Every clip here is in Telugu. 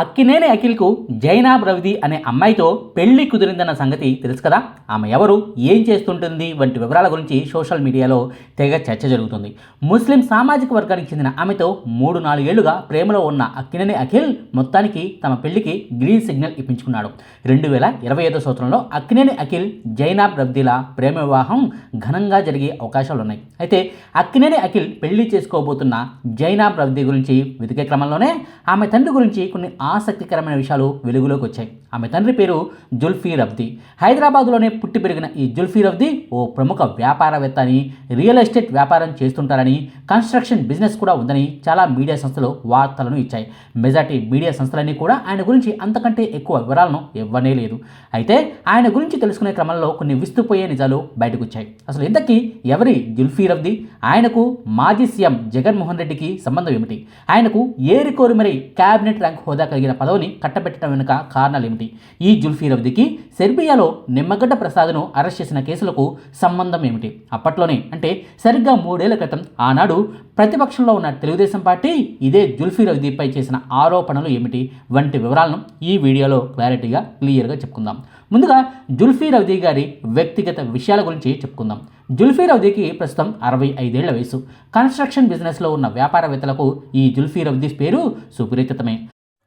అక్కినేని అఖిల్కు జైనాబ్ రవిది అనే అమ్మాయితో పెళ్ళి కుదిరిందన్న సంగతి తెలుసు కదా? ఆమె ఎవరు? ఏం చేస్తుంటుంది? వంటి వివరాల గురించి సోషల్ మీడియాలో తెగ చర్చ జరుగుతుంది. ముస్లిం సామాజిక వర్గానికి చెందిన ఆమెతో మూడు నాలుగేళ్ళుగా ప్రేమలో ఉన్న అక్కినేని అఖిల్ మొత్తానికి తమ పెళ్ళికి గ్రీన్ సిగ్నల్ ఇప్పించుకున్నాడు. రెండు వేల ఇరవై ఐదో సంవత్సరంలో అక్కినేని అఖిల్ జైనాబ్ రబ్దీల ప్రేమ వివాహం ఘనంగా జరిగే అవకాశాలు ఉన్నాయి అయితే అక్కినేని అఖిల్ పెళ్ళి చేసుకోబోతున్న జైనాబ్ రబ్దీ గురించి వెతికే క్రమంలోనే ఆమె తండ్రి గురించి కొన్ని ఆసక్తికరమైన విషయాలు వెలుగులోకి వచ్చాయి. ఆమె తండ్రి పేరు జుల్ఫీ రబ్ది హైదరాబాద్లోనే పుట్టి పెరిగిన ఈ జుల్ఫీ రబ్ది ఓ ప్రముఖ వ్యాపారవేత్త అని రియల్ ఎస్టేట్ వ్యాపారం చేస్తుంటారని కన్స్ట్రక్షన్ బిజినెస్ కూడా ఉందని చాలా మీడియా సంస్థలు వార్తలను ఇచ్చాయి. మెజార్టీ మీడియా సంస్థలన్నీ కూడా ఆయన గురించి అంతకంటే ఎక్కువ వివరాలను ఇవ్వనే లేదు. అయితే ఆయన గురించి తెలుసుకునే క్రమంలో కొన్ని విస్తుపోయే నిజాలు బయటకు వచ్చాయి అసలు ఇంతకీ ఎవరి జుల్ఫీ రబ్దీ ఆయనకు మాజీ సీఎం జగన్మోహన్ రెడ్డికి సంబంధం ఏమిటి? ఆయనకు ఏరికోరి మరి క్యాబినెట్ ర్యాంక్ హోదా కలిగిన పదవిని కట్టబెట్టడం వెనుక కారణాలు ఏమిటి ఈ జుల్ఫీ రవ్దికి సెర్బియాలో నిమ్మగడ్డ ప్రసాద్ను అరెస్ట్ చేసిన కేసులకు సంబంధం ఏమిటి? అప్పట్లోనే అంటే సరిగ్గా మూడేళ్ళ క్రితం ఆనాడు ప్రతిపక్షంలో ఉన్న తెలుగుదేశం పార్టీ ఇదే జుల్ఫీ రవ్దీపై చేసిన ఆరోపణలు ఏమిటి? వంటి వివరాలను ఈ వీడియోలో క్లారిటీగా క్లియర్గా చెప్పుకుందాం. ముందుగా జుల్ఫీ రవ్దీ గారి వ్యక్తిగత విషయాల గురించి చెప్పుకుందాం. జుల్ఫీ రౌదీకి ప్రస్తుతం అరవై ఐదేళ్ళ వయసు కన్స్ట్రక్షన్ బిజినెస్లో ఉన్న వ్యాపారవేత్తలకు ఈ జుల్ఫీ రౌదీ పేరు సుపరిచితమే.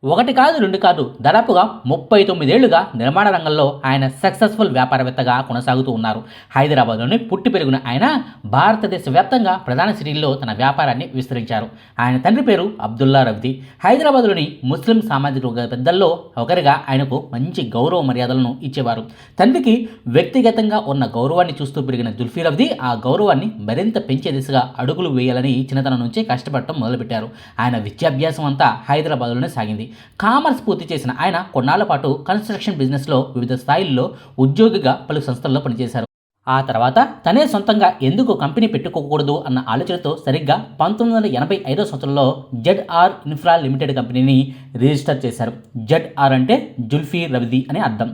ఒకటి కాదు రెండు కాదు. దాదాపుగా ముప్పై తొమ్మిదేళ్ళుగా నిర్మాణ రంగంలో ఆయన సక్సెస్ఫుల్ వ్యాపారవేత్తగా కొనసాగుతూ ఉన్నారు. హైదరాబాద్లోని పుట్టి పెరిగిన ఆయన భారతదేశ వ్యాప్తంగా ప్రధాన సిటీల్లో తన వ్యాపారాన్ని విస్తరించారు. ఆయన తండ్రి పేరు అబ్దుల్లా రవ్ది హైదరాబాద్లోని ముస్లిం సామాజిక వర్గ పెద్దల్లో ఒకరిగా ఆయనకు మంచి గౌరవ మర్యాదలను ఇచ్చేవారు. తండ్రికి వ్యక్తిగతంగా ఉన్న గౌరవాన్ని చూస్తూ పెరిగిన జుల్ఫీ రవ్ది ఆ గౌరవాన్ని మరింత పెంచే దిశగా అడుగులు వేయాలని చిన్నతనం నుంచి కష్టపడటం మొదలుపెట్టారు. ఆయన విద్యాభ్యాసం అంతా హైదరాబాద్లోనే సాగింది. కామర్స్ పూర్తి చేసిన ఆయన కొన్నాళ్ళ పాటు కన్స్ట్రక్షన్ బిజినెస్లో వివిధ స్థాయిల్లో ఉద్యోగిగా పలు సంస్థల్లో పనిచేశారు. ఆ తర్వాత తనే సొంతంగా ఎందుకు కంపెనీ పెట్టుకోకూడదు అన్న ఆలోచనతో సరిగ్గా పంతొమ్మిది వందల ఎనభై ఐదో సంవత్సరంలో జెడ్ఆర్ ఇన్ఫ్రా లిమిటెడ్ కంపెనీని రిజిస్టర్ చేశారు. జెడ్ఆర్ అంటే జుల్ఫీ రవిది అని అర్థం.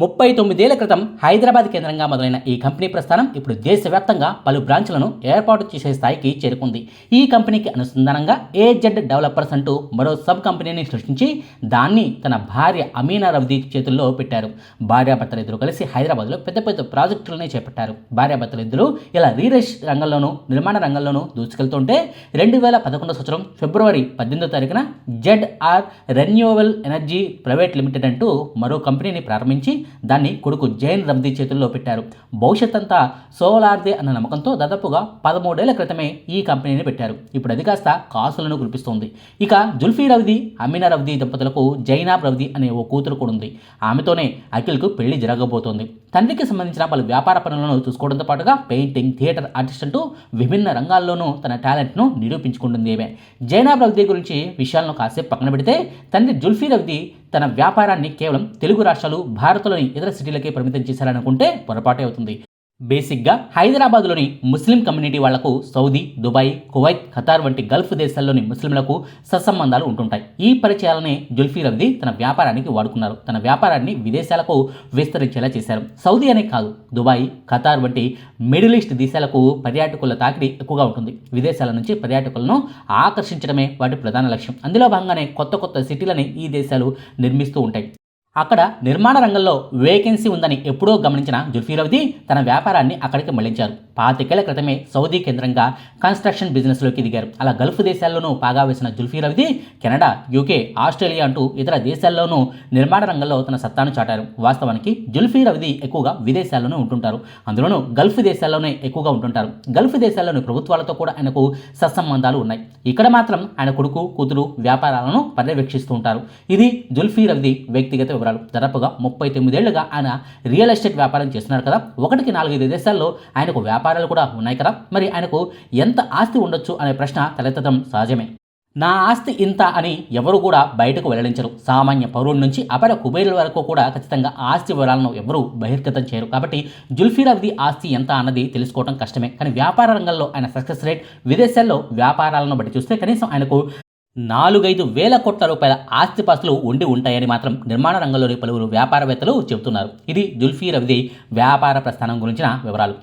ముప్పై తొమ్మిదేళ్ళ క్రితం హైదరాబాద్ కేంద్రంగా మొదలైన ఈ కంపెనీ ప్రస్థానం ఇప్పుడు దేశవ్యాప్తంగా పలు బ్రాంచ్లను ఏర్పాటు చేసే స్థాయికి చేరుకుంది. ఈ కంపెనీకి అనుసంధానంగా ఏజెడ్ డెవలపర్స్ అంటూ మరో సబ్ కంపెనీని సృష్టించి దాన్ని తన భార్య అమీనా రవ్దీ చేతుల్లో పెట్టారు. భార్యాభర్తలు ఇద్దరు కలిసి హైదరాబాద్లో పెద్ద పెద్ద ప్రాజెక్టులని చేపట్టారు. భార్యాభర్తలు ఇద్దరు ఇలా రీరెష్ రంగంలోనూ నిర్మాణ రంగంలోనూ దూసుకెళ్తుంటే రెండు వేల పదకొండో సంవత్సరం ఫిబ్రవరి పద్దెనిమిదో తారీఖున Z R renewable energy private limited అంటూ మరో కంపెనీని ప్రారంభించి దాన్ని కొడుకు జైన్ రబ్దీ చేతుల్లో పెట్టారు. భవిష్యత్ అంతా సోలార్దే అన్న నమ్మకంతో దాదాపుగా పదమూడేళ్ళ క్రితమే ఈ కంపెనీని పెట్టారు. ఇప్పుడు అది కాస్త కాసులను కురిపిస్తోంది. ఇక జుల్ఫీ రవిది అమీనా రవిది దంపతులకు జైనాబ్ రవిది అనే ఓ కూతురు కూడా ఉంది. ఆమెతోనే అఖిల్కు పెళ్ళి జరగబోతోంది. తండ్రికి సంబంధించిన పలు వ్యాపార పనులను చూసుకోవడంతో పాటుగా పెయింటింగ్ థియేటర్ ఆర్టిస్ట్ అంటూ విభిన్న రంగాల్లోనూ తన టాలెంట్ను నిరూపించుకుంటుంది ఏమే జైనాబ్ రవిది గురించి విషయాలను కాసేపు పక్కన పెడితే తండ్రి జుల్ఫీ రవిది తన వ్యాపారాన్ని కేవలం తెలుగు రాష్ట్రాలు భారత్లోని ఇతర సిటీలకే పరిమితం చేశారనుకుంటే పొరపాటే అవుతుంది. బేసిక్గా హైదరాబాద్లోని ముస్లిం కమ్యూనిటీ వాళ్ళకు సౌదీ దుబాయ్ కువైత్ ఖతార్ వంటి గల్ఫ్ దేశాల్లోని ముస్లింలకు సత్సంబంధాలు ఉంటుంటాయి. ఈ పరిచయాలనే జుల్ఫీ రబ్ది తన వ్యాపారానికి వాడుకున్నారు. తన వ్యాపారాన్ని విదేశాలకు విస్తరించేలా చేశారు. సౌదీ అనే కాదు దుబాయ్ ఖతార్ వంటి మిడిల్ ఈస్ట్ దేశాలకు పర్యాటకుల తాకిడి ఎక్కువగా ఉంటుంది. విదేశాల నుంచి పర్యాటకులను ఆకర్షించడమే వాటి ప్రధాన లక్ష్యం. అందులో భాగంగానే కొత్త కొత్త సిటీలని ఈ దేశాలు నిర్మిస్తూ ఉంటాయి. అక్కడ నిర్మాణ రంగంలో వేకెన్సీ ఉందని ఎప్పుడో గమనించిన జుల్ఫీరవ్ది తన వ్యాపారాన్ని అక్కడికి మళ్ళించారు. పాతికేళ్ళ క్రితమే సౌదీ కేంద్రంగా కన్స్ట్రక్షన్ బిజినెస్లోకి దిగారు. అలా గల్ఫ్ దేశాల్లోనూ పాగా వేసిన జుల్ఫీరవ్ది కెనడా యూకే ఆస్ట్రేలియా అంటూ ఇతర దేశాల్లోనూ నిర్మాణ రంగంలో తన సత్తాను చాటారు. వాస్తవానికి జుల్ఫీరవ్ది ఎక్కువగా విదేశాల్లోనే ఉంటుంటారు. అందులోనూ గల్ఫ్ దేశాల్లోనే ఎక్కువగా ఉంటుంటారు. గల్ఫ్ దేశాల్లోని ప్రభుత్వాలతో కూడా ఆయనకు సత్సంబంధాలు ఉన్నాయి. ఇక్కడ మాత్రం ఆయన కొడుకు కూతురు వ్యాపారాలను పర్యవేక్షిస్తూ ఉంటారు. ఇది జుల్ఫీ రవ్దీ వ్యక్తిగత వివరాలు. దాదాపుగా ముప్పై తొమ్మిదేళ్ళుగా ఆయన రియల్ ఎస్టేట్ వ్యాపారం చేస్తున్నారు కదా. ఒకటికి నాలుగైదు దేశాల్లో ఆయనకు వ్యాపారాలు కూడా ఉన్నాయి కదా. మరి ఆయనకు ఎంత ఆస్తి ఉండొచ్చు అనే ప్రశ్న తలెత్తడం సహజమే. నా ఆస్తి ఇంత అని ఎవరు కూడా బయటకు వెల్లడించరు. సామాన్య పౌరుల నుంచి అపర కుబేరుల వరకు కూడా ఖచ్చితంగా ఆస్తి వివరాలను ఎవరూ బహిర్గతం చేయరు. కాబట్టి జుల్ఫీర్ ఆస్తి ఎంత అన్నది తెలుసుకోవడం కష్టమే. కానీ వ్యాపార రంగంలో ఆయన సక్సెస్ రేట్ విదేశాల్లో వ్యాపారాలను బట్టి చూస్తే కనీసం ఆయనకు నాలుగైదు వేల కోట్ల రూపాయల ఆస్తిపాస్తులు ఉండి ఉంటాయని మాత్రం నిర్మాణ రంగంలోని పలువురు వ్యాపారవేత్తలు చెబుతున్నారు. ఇది జుల్ఫీ రవిది వ్యాపార ప్రస్థానం గురించిన వివరాలు.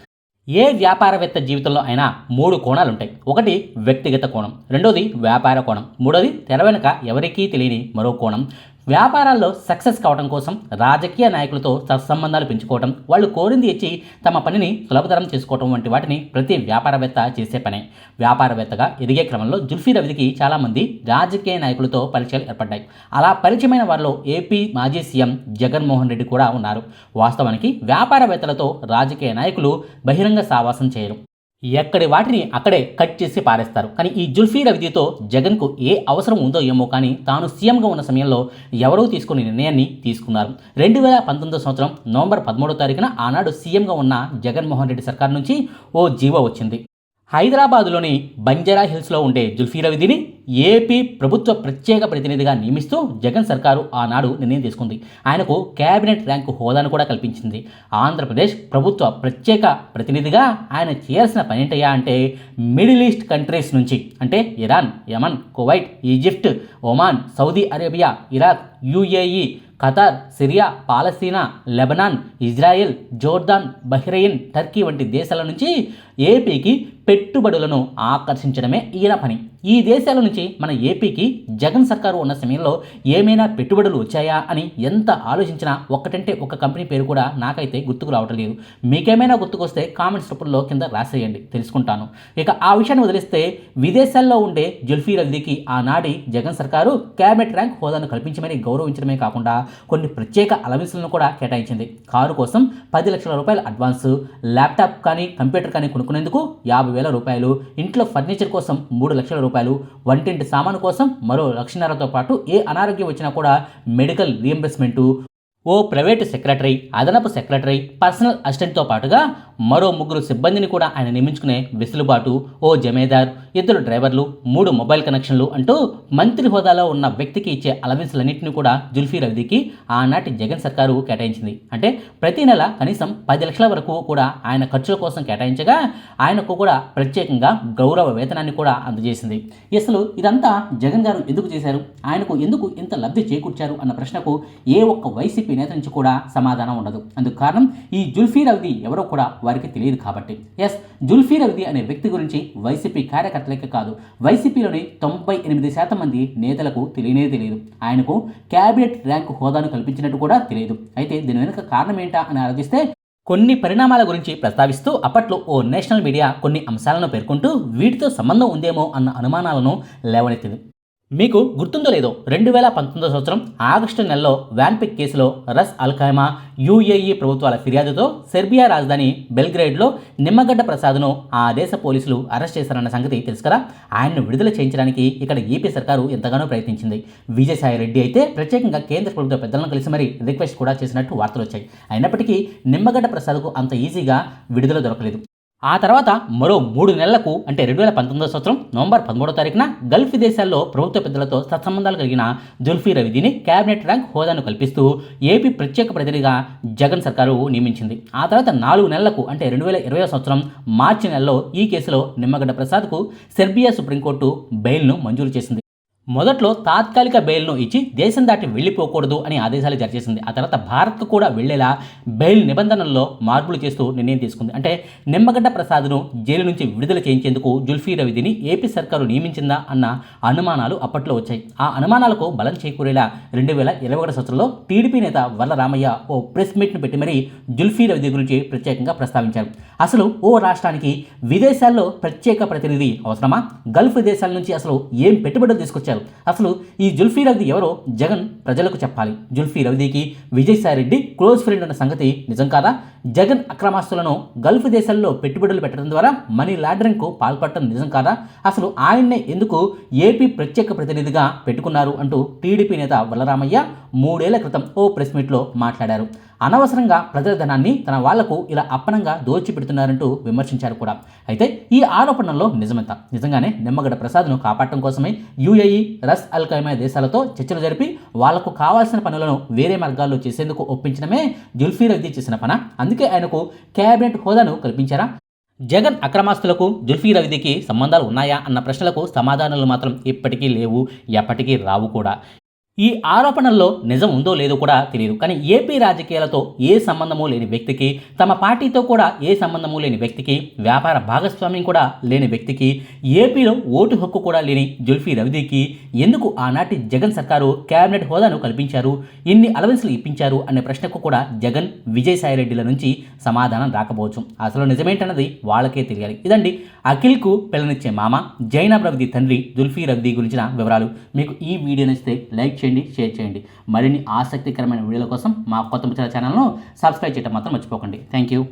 ఏ వ్యాపారవేత్త జీవితంలో అయినా మూడు కోణాలు ఉంటాయి ఒకటి వ్యక్తిగత కోణం రెండోది వ్యాపార కోణం మూడోది తెర వెనుక ఎవరికీ తెలియని మరో కోణం వ్యాపారాల్లో సక్సెస్ కావడం కోసం రాజకీయ నాయకులతో సత్సంబంధాలు పెంచుకోవడం వాళ్ళు కోరింది ఇచ్చి తమ పనిని సులభతరం చేసుకోవడం వంటి వాటిని ప్రతి వ్యాపారవేత్త చేసే పనే. వ్యాపారవేత్తగా ఎదిగే క్రమంలో జుల్ఫీ రవిదికి చాలామంది రాజకీయ నాయకులతో పరిచయాలు ఏర్పడ్డాయి. అలా పరిచయమైన వారిలో ఏపీ మాజీ సీఎం జగన్మోహన్ రెడ్డి కూడా ఉన్నారు. వాస్తవానికి వ్యాపారవేత్తలతో రాజకీయ నాయకులు బహిరంగ సావాసం చేయరు. ఎక్కడి వాటిని అక్కడే కట్ చేసి పారేస్తారు. కానీ ఈ జుల్ఫీ రవిదితో జగన్కు ఏ అవసరం ఉందో ఏమో కానీ తాను సీఎంగా ఉన్న సమయంలో ఎవరూ తీసుకునే నిర్ణయాన్ని తీసుకున్నారు. రెండు వేల పంతొమ్మిదో సంవత్సరం నవంబర్ పదమూడో తారీఖున ఆనాడు సీఎంగా ఉన్న జగన్మోహన్ రెడ్డి సర్కార్ నుంచి ఓ జీవో వచ్చింది. హైదరాబాదులోని బంజారా హిల్స్లో ఉండే జుల్ఫీరవిధిని ఏపీ ప్రభుత్వ ప్రత్యేక ప్రతినిధిగా నియమిస్తూ జగన్ సర్కారు ఆనాడు నిర్ణయం తీసుకుంది. ఆయనకు కేబినెట్ ర్యాంకు హోదాను కూడా కల్పించింది. ఆంధ్రప్రదేశ్ ప్రభుత్వ ప్రత్యేక ప్రతినిధిగా ఆయన చేయాల్సిన పని ఏంటయ్యా అంటే మిడిల్ ఈస్ట్ కంట్రీస్ నుంచి అంటే Iran Yemen Kuwait Egypt Oman Saudi Arabia Iraq UAE Qatar Syria Palestine Lebanon Israel Jordan Bahrain Turkey వంటి దేశాల నుంచి ఏపీకి పెట్టుబడులను ఆకర్షించడమే ఈయన పని. ఈ దేశాల నుంచి మన ఏపీకి జగన్ సర్కారు ఉన్న సమయంలో ఏమైనా పెట్టుబడులు వచ్చాయా అని ఎంత ఆలోచించినా ఒక్కటంటే ఒక కంపెనీ పేరు కూడా నాకైతే గుర్తుకు రావటం లేదు. మీకేమైనా గుర్తుకొస్తే కామెంట్స్ రూపంలో కింద రాసేయండి తెలుసుకుంటాను. ఇక ఆ విషయాన్ని వదిలిస్తే విదేశాల్లో ఉండే జుల్ఫీ రద్దీకి ఆనాడి జగన్ సర్కారు క్యాబినెట్ ర్యాంక్ హోదాను కల్పించమని గౌరవించడమే కాకుండా కొన్ని ప్రత్యేక అలవెన్స్లను కూడా కేటాయించింది. కారు కోసం పది లక్షల రూపాయల అడ్వాన్స్ ల్యాప్టాప్ కానీ కంప్యూటర్ కానీ కొనుక్కునేందుకు యాభై వేల రూపాయలు ఇంట్లో ఫర్నిచర్ కోసం మూడు లక్షల రూపాయలు వంటింటి సామాను కోసం మరో లక్షన్నరతో పాటు ఏ అనారోగ్యం వచ్చినా కూడా మెడికల్ రియంబర్స్మెంటు ఓ ప్రైవేటు సెక్రటరీ అదనపు సెక్రటరీ పర్సనల్ అసిస్టెంట్తో పాటుగా మరో ముగ్గురు సిబ్బందిని కూడా ఆయన నియమించుకునే వెసులుబాటు. ఓ జమేదార్ ఇద్దరు డ్రైవర్లు మూడు మొబైల్ కనెక్షన్లు అంటూ మంత్రి హోదాలో ఉన్న వ్యక్తికి ఇచ్చే అలవెన్సులన్నింటినీ కూడా జుల్ఫీ రవిదికి ఆనాటి జగన్ సర్కారు కేటాయించింది. అంటే ప్రతి నెల కనీసం పది లక్షల వరకు కూడా ఆయన ఖర్చుల కోసం కేటాయించగా ఆయనకు కూడా ప్రత్యేకంగా గౌరవ వేతనాన్ని కూడా అందజేసింది. అసలు ఇదంతా జగన్ గారు ఎందుకు చేశారు? ఆయనకు ఎందుకు ఇంత లబ్ధి చేకూర్చారు? అన్న ప్రశ్నకు ఏ ఒక్క వైసీపీ నేత నుంచి కూడా సమాధానం ఉండదు. అందుకు కారణం ఈ జుల్ఫీ రవిది ఎవరో కూడా వారికి తెలియదు కాబట్టి. ఎస్ జుల్ఫీ రవిది అనే వ్యక్తి గురించి వైసీపీ కార్యకర్తలకే కాదు. వైసీపీలోని తొంభై ఎనిమిది శాతం మంది నేతలకు తెలియనే తెలియదు. ఆయనకు క్యాబినెట్ ర్యాంకు హోదాను కల్పించినట్టు కూడా తెలియదు. అయితే దీని వెనుక కారణం ఏంటా అని ఆలోచిస్తే కొన్ని పరిణామాల గురించి ప్రస్తావిస్తూ అప్పట్లో ఓ నేషనల్ మీడియా కొన్ని అంశాలను పేర్కొంటూ వీటితో సంబంధం ఉందేమో అన్న అనుమానాలను లేవనెత్తింది. మీకు గుర్తుందో లేదో రెండు వేల పంతొమ్మిదో సంవత్సరం ఆగస్టు నెలలో వ్యాన్పిక్ కేసులో రస్ అల్ఖైమా యుఏఈ ప్రభుత్వాల ఫిర్యాదుతో సెర్బియా రాజధాని బెల్గ్రేడ్లో నిమ్మగడ్డ ప్రసాద్ను ఆ దేశ పోలీసులు అరెస్ట్ చేశారన్న సంగతి తెలుసు కదా ఆయన్ను విడుదల చేయించడానికి ఇక్కడ ఏపీ సర్కారు ఎంతగానో ప్రయత్నించింది. విజయసాయి రెడ్డి అయితే ప్రత్యేకంగా కేంద్ర ప్రభుత్వ పెద్దలను కలిసి మరీ రిక్వెస్ట్ కూడా చేసినట్టు వార్తలు వచ్చాయి. అయినప్పటికీ నిమ్మగడ్డ ప్రసాద్కు అంత ఈజీగా విడుదల దొరకలేదు. ఆ తర్వాత మరో మూడు నెలలకు అంటే రెండు వేల పంతొమ్మిదో సంవత్సరం నవంబర్ పదమూడో తారీఖున గల్ఫ్ దేశాల్లో ప్రభుత్వ పెద్దలతో సత్సంబంధాలు కలిగిన జుల్ఫీ రవిదిని కేబినెట్ ర్యాంక్ హోదాను కల్పిస్తూ ఏపీ ప్రత్యేక ప్రతినిధిగా జగన్ సర్కారు నియమించింది. ఆ తర్వాత నాలుగు నెలలకు అంటే రెండు వేల ఇరవై సంవత్సరం మార్చి నెలలో ఈ కేసులో నిమ్మగడ్డ ప్రసాద్కు సెర్బియా సుప్రీంకోర్టు బెయిల్ను మంజూరు చేసింది. మొదట్లో తాత్కాలిక బెయిల్ను ఇచ్చి దేశం దాటి వెళ్ళిపోకూడదు అని ఆదేశాలు జారీ చేసింది. ఆ తర్వాత భారత్కు కూడా వెళ్ళేలా బెయిల్ నిబంధనల్లో మార్పులు చేస్తూ నిర్ణయం తీసుకుంది. అంటే నిమ్మగడ్డ ప్రసాద్ను జైలు నుంచి విడుదల చేయించేందుకు జుల్ఫీ రవిదిని ఏపీ సర్కారు నియమించిందా అన్న అనుమానాలు అప్పట్లో వచ్చాయి. ఆ అనుమానాలకు బలం చేకూరేలా రెండు వేల ఇరవై ఒకటి సంవత్సరంలో టీడీపీ నేత వల్ల రామయ్య ఓ ప్రెస్ మీట్ను పెట్టి మరీ జుల్ఫీ రవిది గురించి ప్రత్యేకంగా ప్రస్తావించారు. అసలు ఓ రాష్ట్రానికి విదేశాల్లో ప్రత్యేక ప్రతినిధి అవసరమా? గల్ఫ్ దేశాల నుంచి అసలు ఏం పెట్టుబడులు తీసుకొచ్చారు? అసలు ఈ జుల్ఫీ రవిది ఎవరో జగన్ ప్రజలకు చెప్పాలి. జుల్ఫీ రవిదికి విజయసాయి రెడ్డి క్లోజ్ ఫ్రెండ్ అన్న సంగతి నిజం కాదా? జగన్ అక్రమాస్తులను గల్ఫ్ దేశాల్లో పెట్టుబడులు పెట్టడం ద్వారా మనీ లాండరింగ్కు పాల్పడటం నిజం కాదా? అసలు ఆయన్నే ఎందుకు ఏపీ ప్రత్యేక ప్రతినిధిగా పెట్టుకున్నారు అంటూ టీడీపీ నేత బలరామయ్య మూడేళ్ళ క్రితం ఓ ప్రెస్ మీట్లో మాట్లాడారు. అనవసరంగా ప్రజల ధనాన్ని తన వాళ్ళకు ఇలా అప్పనంగా దోచిపెడుతున్నారంటూ విమర్శించారు కూడా. అయితే ఈ ఆరోపణల్లో నిజమెంత. నిజంగానే నిమ్మగడ్డ ప్రసాద్ను కాపాడటం కోసమే యుఏఈ రస్ అల్ ఖైమా దేశాలతో చర్చలు జరిపి వాళ్ళకు కావాల్సిన పనులను వేరే మార్గాల్లో చేసేందుకు ఒప్పించడమే జుల్ఫీ రద్దీ చేసిన పన? అందుకే ఆయనకు కేబినెట్ హోదాను కల్పించారా? జగన్ అక్రమాస్తులకు జుల్ఫీ రవిదికి సంబంధాలు ఉన్నాయా అన్న ప్రశ్నలకు సమాధానాలు మాత్రం ఇప్పటికీ లేవు ఎప్పటికీ రావు కూడా. ఈ ఆరోపణల్లో నిజం ఉందో లేదో కూడా తెలియదు. కానీ ఏపీ రాజకీయాలతో ఏ సంబంధము లేని వ్యక్తికి తమ పార్టీతో కూడా ఏ సంబంధము లేని వ్యక్తికి వ్యాపార భాగస్వామ్యం కూడా లేని వ్యక్తికి ఏపీలో ఓటు హక్కు కూడా లేని జుల్ఫీ రవిదీకి ఎందుకు ఆనాటి జగన్ సర్కారు కేబినెట్ హోదాను కల్పించారు? ఇన్ని అలవెన్స్లు ఇప్పించారు అనే ప్రశ్నకు కూడా జగన్ విజయసాయిరెడ్డిల నుంచి సమాధానం రాకపోవచ్చు. అసలు నిజమేంటన్నది వాళ్ళకే తెలియాలి. ఇదండి అఖిల్కు పిల్లనిచ్చే మామ జైనబ్ రవిది తండ్రి జుల్ఫీ రవిది గురించిన వివరాలు. మీకు ఈ వీడియో నచ్చితే లైక్ చేయండి షేర్ చేయండి. మరిన్ని ఆసక్తికరమైన వీడియోల కోసం మా కొత్త ముచ్చల ఛానల్ను సబ్స్క్రైబ్ చేయడం మాత్రం మర్చిపోకండి. Thank you